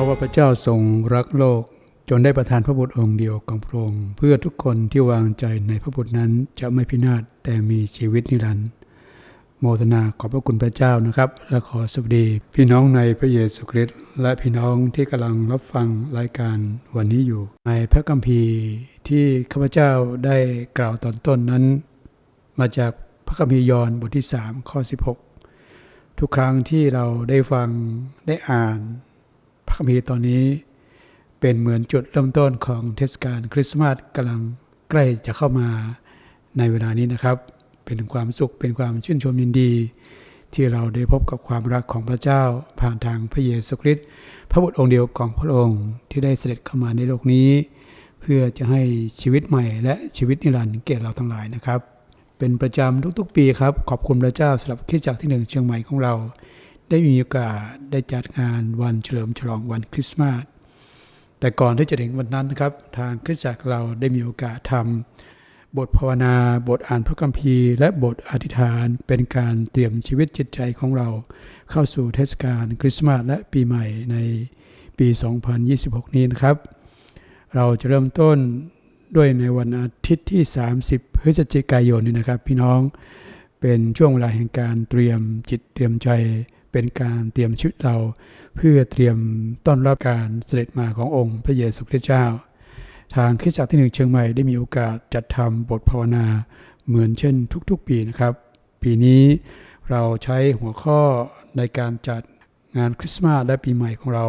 ราะว่าพระเจ้าทรงรักโลก จนได้ประทานพระบุตรองค์เดียวของพระองค์เพื่อทุกคนที่วางใจในพระบุตรนั้นจะไม่พินาศแต่มีชีวิตนิรันดร์โมทนาขอบพระคุณพระเจ้านะครับ และขอสวัสดี พี่น้องในพระเยซูคริสต์และพี่น้องที่กำลังรับฟังรายการวันนี้อยู่ ในพระคัมภีร์ที่ข้าพเจ้าได้กล่าวตอนต้นนั้น มาจากพระคัมภีร์ยอห์นบทที่ 3 ข้อ 16 ทุกครั้งที่เราได้ฟังได้อ่าน พระคัมภีร์ตอนนี้เป็นเหมือนจุดเริ่มต้นของเทศกาลคริสต์มาสกำลังใกล้จะเข้ามาในเวลานี้นะครับ เป็นความสุขเป็นความชื่นชมยินดี ที่เราได้พบกับความรักของพระเจ้าผ่านทางพระเยซูคริสต์พระบุตรองค์เดียวของพระองค์ที่ได้เสด็จเข้ามาในโลกนี้ เพื่อจะให้ชีวิตใหม่และชีวิตนิรันดร์แก่เราทั้งหลายนะครับ เป็นประจำทุกๆ ปีครับ ขอบคุณพระเจ้าสำหรับคริสตจักที่หนึ่งเชียงใหม่ของเรา ได้มีโอกาสได้จัดงานวันเฉลิมฉลองวันคริสต์มาส แต่ก่อนที่จะถึงวันนั้นนะครับ ทางคริสตจักรเราได้มีโอกาสทำบทภาวนา บทอ่านพระคัมภีร์ และบทอธิษฐานเป็นการเตรียมชีวิตจิตใจของเรา เข้าสู่เทศกาลคริสต์มาสและปีใหม่ในปี 2026 นี้นะครับ เราจะเริ่มต้นด้วยในวันอาทิตย์ที่ 30 พฤศจิกายนนี้นะครับ พี่น้องเป็นช่วงเวลาแห่งการเตรียมจิตเตรียมใจ เป็นการเตรียมชีวิตเรา เพื่อเตรียมต้อนรับการเสด็จมาขององค์พระเยซูคริสต์เจ้า ทางคริสตจักรที่หนึ่งเชียงใหม่ได้มีโอกาสจัดทำบทภาวนาเหมือนเช่นทุกๆปีนะครับ ปีนี้เราใช้หัวข้อในการจัดงานคริสต์มาสและปีใหม่ของเรา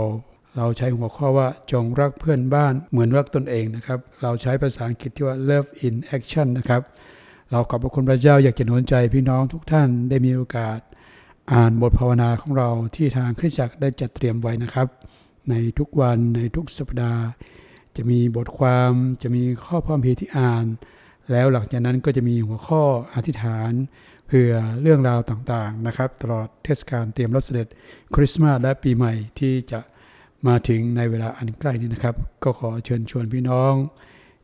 เราใช้หัวข้อว่าจงรักเพื่อนบ้านเหมือนรักตนเองนะครับ เราใช้ภาษาอังกฤษที่ว่า love in action นะครับ เราขอบพระคุณพระเจ้าอยากจะหนุนใจพี่น้องทุกท่านได้มีโอกาส อ่านบทภาวนาของเราที่ทางคริสตจักรได้จัดเตรียมไว้นะครับ ในทุกวันในทุกสัปดาห์ จะมีบทความจะมีข้อพระคัมภีร์ที่อ่าน แล้วหลังจากนั้นก็จะมีหัวข้ออธิษฐานเพื่อเรื่องราวต่างๆนะครับ ตลอดเทศกาลเตรียมรับเสด็จคริสต์มาสและปีใหม่ที่จะมาถึงในเวลาอันใกล้นี้นะครับ ก็ขอเชิญชวนพี่น้อง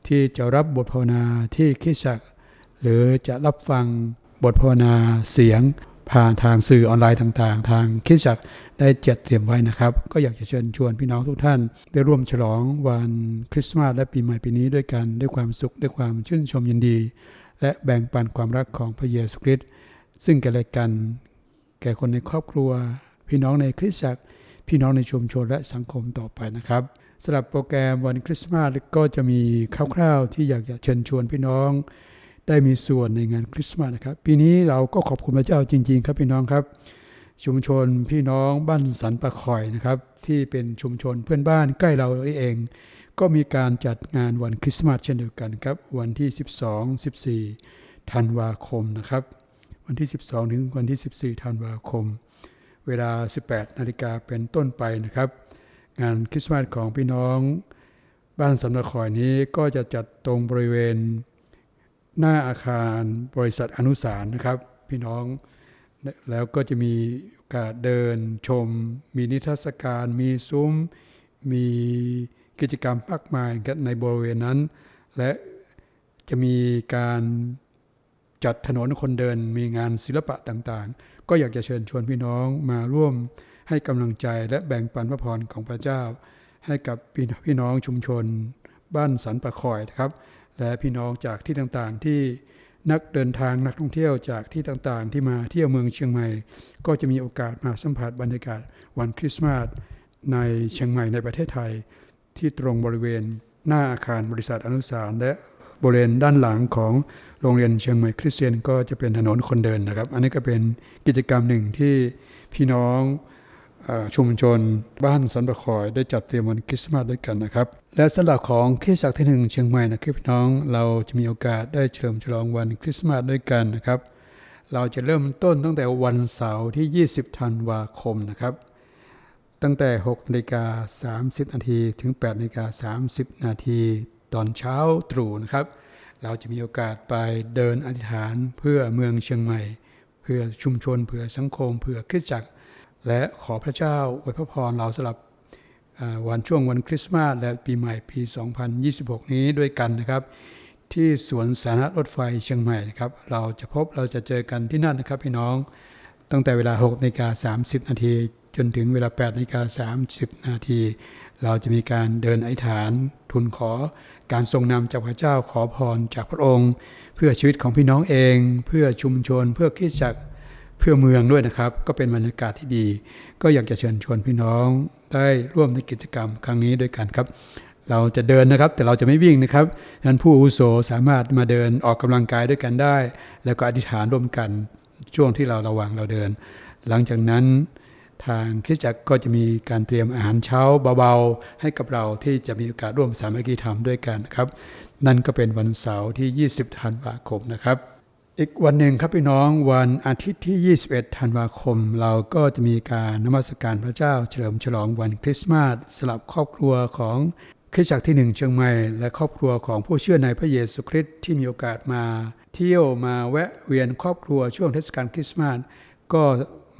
ที่จะรับบทภาวนาที่คริสตจักร หรือจะรับฟังบทภาวนาเสียง ผ่านทางสื่อออนไลน์ต่างๆ ทางคริสตจักรได้จัดเตรียมไว้นะครับ ก็อยากจะเชิญชวนพี่น้องทุกท่าน ได้ร่วมฉลองวันคริสต์มาสและปีใหม่ปีนี้ด้วยกันด้วยความสุขด้วยความชื่นชมยินดี และแบ่งปันความรักของพระเยซูคริสต์ซึ่งกันและกัน แก่คนในครอบครัว พี่น้องในคริสตจักร พี่น้องในชุมชนและสังคมต่อไปนะครับสำหรับโปรแกรมวันคริสต์มาสก็จะมีคร่าวๆที่อยากจะเชิญชวนพี่น้อง ได้มีส่วนในงานคริสต์มาสนะครับ ปีนี้เราก็ขอบคุณพระเจ้าจริง ๆ ครับพี่น้องครับ ชุมชนพี่น้องบ้านสันปะคอยนะครับ ที่เป็นชุมชนเพื่อนบ้านใกล้เราเอง ก็มีการจัดงานวันคริสต์มาสเช่นเดียวกันครับ วันที่ 12 14ธันวาคมนะครับ วันที่ 12 ถึงวันที่ 14ธันวาคม เวลา 18 นาฬิกาเป็นต้นไปนะครับ งานคริสต์มาสของพี่น้อง บ้านสันปะคอยนี้ก็จะจัดตรงบริเวณ หน้าอาคารบริษัทอนุสารนะครับ พี่น้องแล้วก็จะมีโอกาสเดินชม มีนิทรรศการ มีซุ้ม มีกิจกรรมมากมายกันในบริเวณนั้น และจะมีการจัดถนนคนเดินมีงานศิลปะต่างๆ ก็อยากจะเชิญชวนพี่น้องมาร่วมให้กำลังใจและแบ่งปันพระพรของพระเจ้า ให้กับพี่น้องชุมชนบ้านสันประคอยนะครับ และพี่น้องจากที่ต่างๆที่นักเดินทางนักท่องเที่ยวจากที่ต่างๆ ที่มาเที่ยวเมืองเชียงใหม่ ก็จะมีโอกาสมาสัมผัสบรรยากาศวันคริสต์มาสในเชียงใหม่ในประเทศไทย ที่ตรงบริเวณหน้าอาคารบริษัทอนุสารและบริเวณด้านหลังของโรงเรียนเชียงใหม่คริสเตียนก็จะเป็นถนนคนเดินนะครับ อันนี้ก็เป็นกิจกรรมหนึ่งที่พี่น้อง ชุมชนบ้านสันประคอยได้จัดเตรียมวันคริสต์มาสด้วยกันนะครับ และสำหรับของคริสตจักรที่หนึ่งเชียงใหม่นะครับพี่น้องเราจะมีโอกาสได้เฉลิมฉลองวันคริสต์มาสด้วยกันนะครับ เราจะเริ่มต้นตั้งแต่วันเสาร์ที่ 20 ธันวาคมนะครับ ตั้งแต่6นาฬิกา30 นาทีถึง8นาฬิกา30 นาทีตอนเช้าตรู่นะครับ เราจะมีโอกาสไปเดินอธิษฐานเพื่อเมืองเชียงใหม่ เพื่อชุมชนเพื่อสังคมเพื่อคริสตจักร และขอพระเจ้าอวยพระพรเราสำหรับวันช่วงวันคริสต์มาสและปีใหม่ปี 2026 นี้ด้วยกันนะครับ ที่สวนสาธารณรถไฟเชียงใหม่นะครับ เราจะพบเราจะเจอกันที่นั่นนะครับพี่น้อง ตั้งแต่เวลา6นาฬิกา30 นาทีจนถึงเวลา8นาฬิกา30 นาที เราจะมีการเดินไอฐานทุนขอการทรงนำจากพระเจ้าขอพรจากพระองค์ เพื่อชีวิตของพี่น้องเอง เพื่อชุมชนเพื่อคริสตจักร เพื่อเมืองด้วยนะครับ ก็เป็นบรรยากาศที่ดี ก็อยากจะเชิญชวนพี่น้องได้ร่วมในกิจกรรมครั้งนี้ด้วยกันครับ เราจะเดินนะครับ แต่เราจะไม่วิ่งนะครับดังนั้นผู้อุโสสามารถมาเดินออกกำลังกายด้วยกันได้ แล้วก็อธิษฐานร่วมกันช่วงที่เราระว่างเราเดิน หลังจากนั้นทางคริสตจักรก็จะมีการเตรียมอาหารเช้าเบาๆ ให้กับเราที่จะมีโอกาสร่วมสามัคคีธรรมด้วยกันครับ นั่นก็เป็นวันเสาร์ที่ 20 ธันวาคมนะครับ อีกวันหนึ่งครับพี่น้องวันอาทิตย์ที่ 21 ธันวาคม เราก็จะมีการนมัสการพระเจ้าเฉลิมฉลองวันคริสต์มาสสำหรับครอบครัวของคริสตจักรที่หนึ่งเชียงใหม่และครอบครัวของผู้เชื่อในพระเยซูคริสต์ที่มีโอกาสมา เที่ยวมาแวะเวียนครอบครัวช่วงเทศกาลคริสต์มาสก็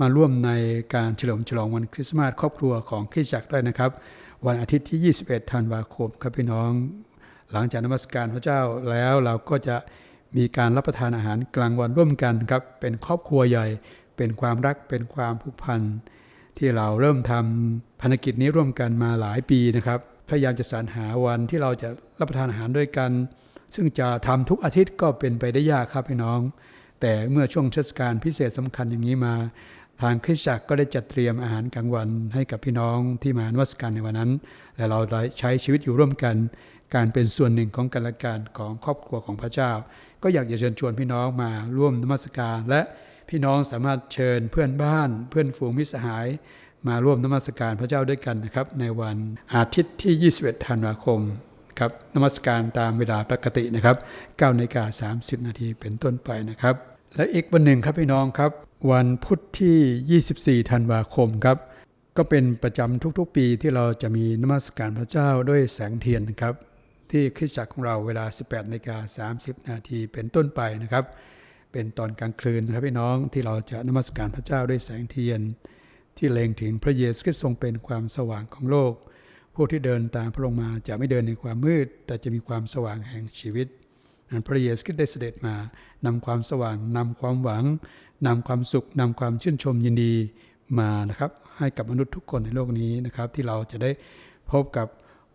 มาร่วมในการเฉลิมฉลองวันคริสต์มาสครอบครัวของคริสตจักรด้วยนะครับ วันอาทิตย์ที่ 21 ธันวาคมครับพี่น้อง หลังจากนมัสการพระเจ้าแล้วเราก็จะ มีการรับประทานอาหารกลางวันร่วมกันครับ เป็นครอบครัวใหญ่ เป็นความรักเป็นความผูกพันที่เราเริ่มทำภารกิจนี้ร่วมกันมาหลายปีนะครับพยายามจะสรรหาวันที่เราจะรับประทานอาหารด้วยกัน ซึ่งจะทำทุกอาทิตย์ก็เป็นไปได้ยากครับพี่น้อง แต่เมื่อช่วงเทศกาลพิเศษสำคัญอย่างนี้มา ทางคริสตจักรก็ได้จัดเตรียมอาหารกลางวันให้กับพี่น้องที่มานมัสการในวันนั้น และเราใช้ชีวิตอยู่ร่วมกัน การเป็นส่วนหนึ่งของกันและกันของครอบครัวของพระเจ้า ก็อยากจะเชิญชวนพี่น้องมาร่วมนมัสการ และพี่น้องสามารถเชิญเพื่อนบ้าน เพื่อนฝูงมิตรสหาย มาร่วมนมัสการพระเจ้าด้วยกันนะครับ ในวันอาทิตย์ที่ 21 ธันวาคมครับนมัสการตามเวลาปกตินะครับ9นาฬิกา30 นาทีเป็นต้นไปนะครับ และอีกวันหนึ่งครับพี่น้องครับ วันพุธที่ 24 ธันวาคมครับ ก็เป็นประจำทุกๆปีที่เราจะมีนมัสการพระเจ้าด้วยแสงเทียนนะครับ ที่คริสตจักรของเราเวลา 18นาฬิกา30 นาทีเป็นต้นไปนะครับ เป็นตอนกลางคืนนะครับพี่น้องที่เราจะนมัสการพระเจ้าด้วยแสงเทียน ที่เล็งถึงพระเยซูคริสต์ทรงเป็นความสว่างของโลก ผู้ที่เดินตามพระองค์มาจะไม่เดินในความมืด แต่จะมีความสว่างแห่งชีวิต นั้นพระเยซูคริสต์ได้เสด็จมานำความสว่างนำความหวังนำความสุขนำความชื่นชมยินดีมานะครับ ให้กับมนุษย์ทุกคนในโลกนี้นะครับ ที่เราจะได้พบกับ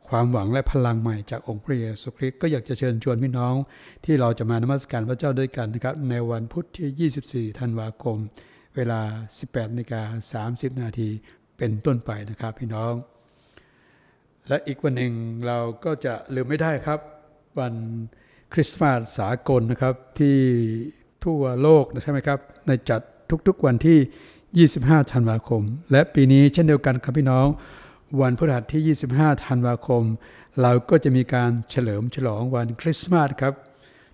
ความหวังและพลังใหม่จากองค์พระเยซูคริสต์ก็อยากจะเชิญชวนพี่น้อง ที่เราจะมานมัสการพระเจ้าด้วยกันนะครับ ในวันพุธที่ 24 ธันวาคม เวลา 18นาฬิกา30 นาทีเป็นต้นไปนะครับพี่น้อง และอีกวันหนึ่งเราก็จะลืมไม่ได้ครับ วัน คริสต์มาสสากลนะครับที่ทั่วโลกนะใช่ไหมครับในจัดทุกๆวันที่ 25 ธันวาคม และปีนี้เช่นเดียวกันครับพี่น้อง วันพฤหัสที่ 25 ธันวาคม เราก็จะมีการเฉลิมฉลองวันคริสต์มาสครับ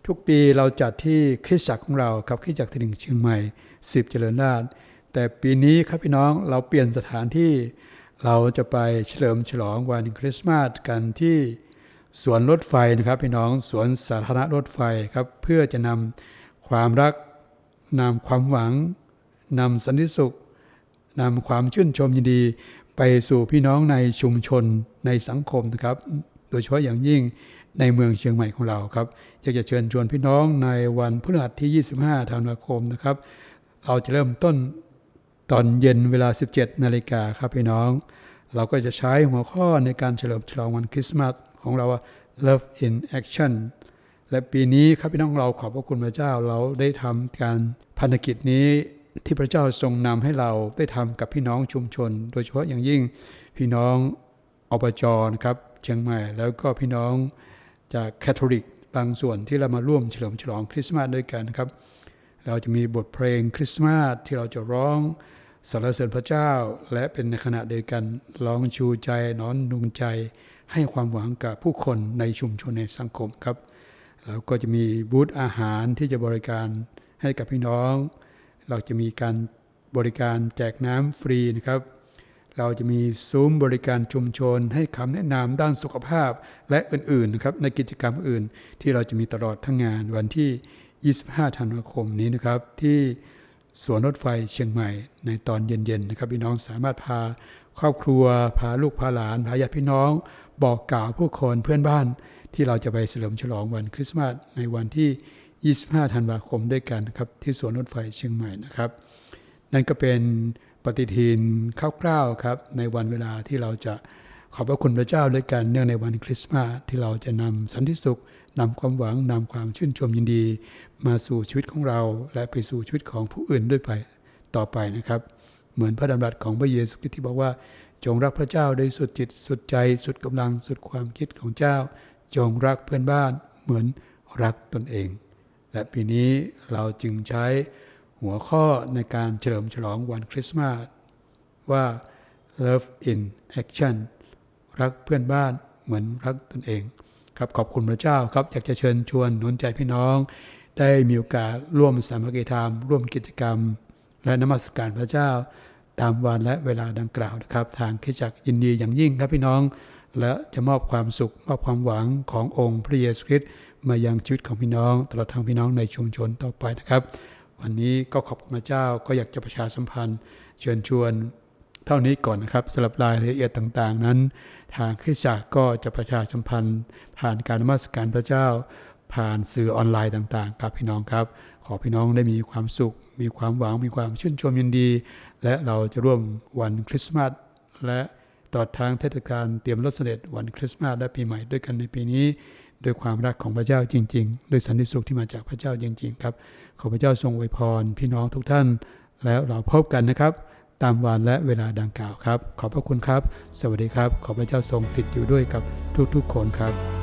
ทุกปีเราจัดที่คริสตจักรของเราครับคริสตจักรที่หนึ่งเชียงใหม่ 10 เจริญราษฎร์แต่ปีนี้ครับพี่น้องเราเปลี่ยนสถานที่ เราจะไปเฉลิมฉลองวันคริสต์มาสกันที่ สวนรถไฟนะครับพี่น้องสวนสาธารณรถไฟครับเพื่อจะนำความรักนำความหวังนำสันติสุขนำความชื่นชมยินดีไปสู่พี่น้องในชุมชนในสังคมนะครับ โดยเฉพาะอย่างยิ่งในเมืองเชียงใหม่ของเราครับอยากจะเชิญชวนพี่น้องในวันพฤหัสที่ 25 ธันวาคมนะครับ เราจะเริ่มต้นตอนเย็นเวลา 17 นาฬิกาครับพี่น้อง เราก็จะใช้หัวข้อในการเฉลิมฉลองวันคริสต์มาส ของเราว่า Love in Action และปีนี้ครับพี่น้องเราขอบพระคุณพระเจ้าเราได้ทำการพันธกิจนี้ที่พระเจ้าทรงนำให้เราได้ทำกับพี่น้องชุมชน โดยเฉพาะอย่างยิ่งพี่น้องอบจนะครับเชียงใหม่ แล้วก็พี่น้องจากแคทอลิกบางส่วนที่เรามาร่วมเฉลิมฉลองคริสต์มาสด้วยกันนะครับ เราจะมีบทเพลงคริสต์มาสที่เราจะร้องสรรเสริญพระเจ้า และเป็นในขณะเดียวกันร้องชูใจนอนนุงใจ ให้ความหวังกับผู้คนในชุมชนในสังคมครับ แล้วก็จะมีบูธอาหารที่จะบริการให้กับพี่น้อง เราจะมีการบริการแจกน้ำฟรีนะครับ เราจะมีซุ้มบริการชุมชน ให้คำแนะนำด้านสุขภาพและอื่นๆนะครับในกิจกรรมอื่นที่เราจะมีตลอดทั้งงานวันที่ 25 ธันวาคมนี้นะครับที่สวนรถไฟเชียงใหม่ในตอนเย็นๆนะครับพี่น้องสามารถพา ครอบครัวพาลูกพาหลานพาญาติพี่น้อง บอกกล่าวผู้คนเพื่อนบ้านที่เราจะไปเฉลิมฉลองวันคริสต์มาสในวันที่ 25 ธันวาคมด้วยกันครับที่สวนรถไฟเชียงใหม่นะครับ นั่นก็เป็นปฏิทินคร่าวๆครับในวันเวลาที่เราจะขอบพระคุณพระเจ้าด้วยกันเนื่องในวันคริสต์มาสที่เราจะนำสันติสุขนำความหวังนำความชื่นชมยินดี มาสู่ชีวิตของเรา และไปสู่ชีวิตของผู้อื่นด้วยไปต่อไปนะครับ เหมือนพระดำรัสของพระเยซูคริสต์ที่บอกว่า จงรักพระเจ้าโดยสุดจิตสุดใจสุดกำลังสุดความคิดของเจ้า จงรักเพื่อนบ้านเหมือนรักตนเอง และปีนี้เราจึงใช้หัวข้อในการเฉลิมฉลองวันคริสต์มาสว่า love in action รักเพื่อนบ้านเหมือนรักตนเอง ครับขอบคุณพระเจ้าครับอยากจะเชิญชวนหนุนใจพี่น้อง ได้มีโอกาสร่วมสามัคคีธรรม ร่วมกิจกรรม และนมัสการพระเจ้าตามวันและเวลาดังกล่าวนะครับ ทางคริสตจักยินดีอย่างยิ่งครับพี่น้อง และจะมอบความสุขมอบความหวังขององค์พระเยซูคริสต์มายังชีวิตของพี่น้อง ตลอดทางพี่น้องในชุมชนต่อไปนะครับ วันนี้ก็ขอบคุณพระเจ้าก็อยากจะประชาสัมพันธ์เชิญชวนเท่านี้ก่อนนะครับสำหรับรายละเอียดต่างๆ นั้น ทางคริสตจักก็จะประชาสัมพันธ์ ผ่านการนมัสการพระเจ้า ผ่านสื่อออนไลน์ต่างๆ ครับพี่น้องครับ ขอพี่น้องได้มีความสุข มีความหวังมีความชื่นชมยินดี และเราจะร่วมวันคริสต์มาสและตลอดทางเทศกาลเตรียมรถเสด็จวันคริสต์มาสและปีใหม่ด้วยกันในปีนี้ด้วยความรักของพระเจ้าจริงๆ ด้วยสันติสุขที่มาจากพระเจ้าจริง ๆ ครับ ขอพระเจ้าทรงอวยพร พี่น้องทุกท่าน แล้วเราพบกันนะครับ ตามวันและเวลาดังกล่าวครับ ขอบพระคุณครับ สวัสดีครับ ขอพระเจ้าทรงสิทธิ์อยู่ด้วยกับทุกๆคนครับ